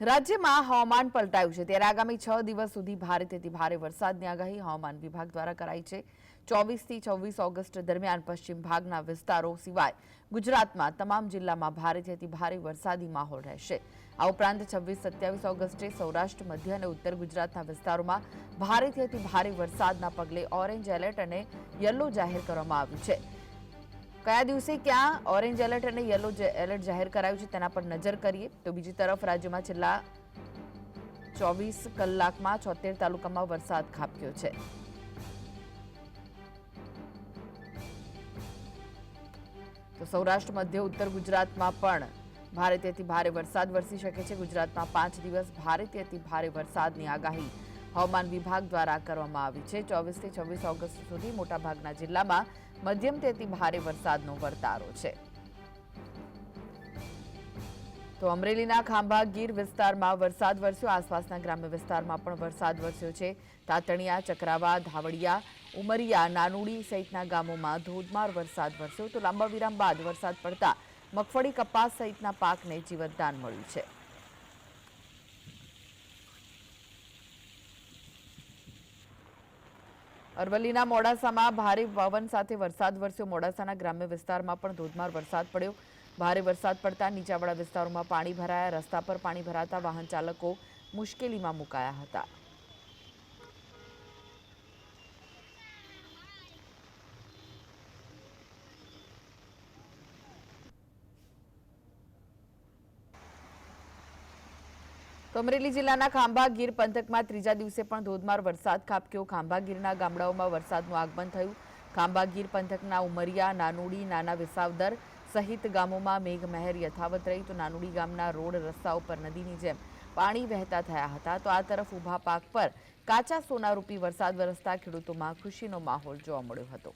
રાજ્યમાં હવામાન પલટાયું છે. ત્યારે આગામી છ દિવસ સુધી ભારેથી ભારે વરસાદની આગાહી હવામાન વિભાગ દ્વારા કરાઈ છે. ચોવીસથી છવ્વીસ ઓગસ્ટ દરમિયાન પશ્ચિમ ભાગના વિસ્તારો સિવાય ગુજરાતમાં તમામ જિલ્લામાં ભારેથી ભારે વરસાદી માહોલ રહેશે. આ ઉપરાંત છવ્વીસ, સત્યાવીસ ઓગસ્ટે સૌરાષ્ટ્ર, મધ્ય અને ઉત્તર ગુજરાતના વિસ્તારોમાં ભારેથી અતિ ભારે વરસાદના પગલે ઓરેન્જ એલર્ટ અને યલો જાહેર કરવામાં આવ્યું છે. કયા દિવસે ક્યાં ઓરેન્જ એલર્ટ અને યલો એલર્ટ જાહેર કરાયું છે તેના પર નજર કરીએ. તો બીજી તરફ રાજ્યમાં છેલ્લા ચોવીસ કલાકમાં છોતેર તાલુકામાં વરસાદ ખાબક્યો છે. તો સૌરાષ્ટ્ર, મધ્ય, ઉત્તર ગુજરાતમાં પણ ભારેથી ભારે વરસાદ વરસી શકે છે. ગુજરાતમાં પાંચ દિવસ ભારે અતિ ભારે વરસાદની આગાહી હવામાન વિભાગ દ્વારા કરવામાં આવી છે. ચોવીસથી છવ્વીસ ઓગસ્ટ સુધી મોટાભાગના જિલ્લામાં મધ્યમ તેથી ભારે વરસાદનો વર્તારો છે. તો અમરેલીના ખાંભા ગીર વિસ્તારમાં વરસાદ વરસ્યો. આસપાસના ગ્રામ્ય વિસ્તારમાં પણ વરસાદ વરસ્યો છે. તાતણિયા, ચક્રાવા, ધાવડિયા, ઉમરિયા, નાનુડી સહિતના ગામોમાં ધોધમાર વરસાદ વરસ્યો. તો લાંબા વિરામ બાદ વરસાદ પડતા મગફળી, કપાસ સહિતના પાકને જીવતદાન મળ્યું છે. અરવલ્લીના મોડાસામાં ભારે પવન સાથે વરસાદ વરસ્યો. મોડાસાના ગ્રામ્ય વિસ્તારમાં પણ ધોધમાર વરસાદ પડ્યો. ભારે વરસાદ પડતા નીચાવાળા વિસ્તારોમાં પાણી ભરાયા. રસ્તા પર પાણી ભરાતા વાહન ચાલકો મુશ્કેલીમાં મુકાયા હતા. તો અમરેલી જિલ્લાના ખાંભા ગીર પંથકમાં ત્રીજા દિવસે પણ ધોધમાર વરસાદ ખાબક્યો. ખાંભા ગીરના ગામડાઓમાં વરસાદનું આગમન થયું. ખાંભા ગીર પંથકના ઉમરિયા, નાનુડી, નાના વિસાવદર સહિત ગામોમાં મેઘમહેર યથાવત રહી તો નાનુડી ગામના રોડ, રસ્તા ઉપર નદીની જેમ પાણી વહેતા થયા હતા. તો આ તરફ ઊભા પાક પર કાચા સોનારૂપી વરસાદ વરસતા ખેડૂતોમાં ખુશીનો માહોલ જોવા મળ્યો હતો.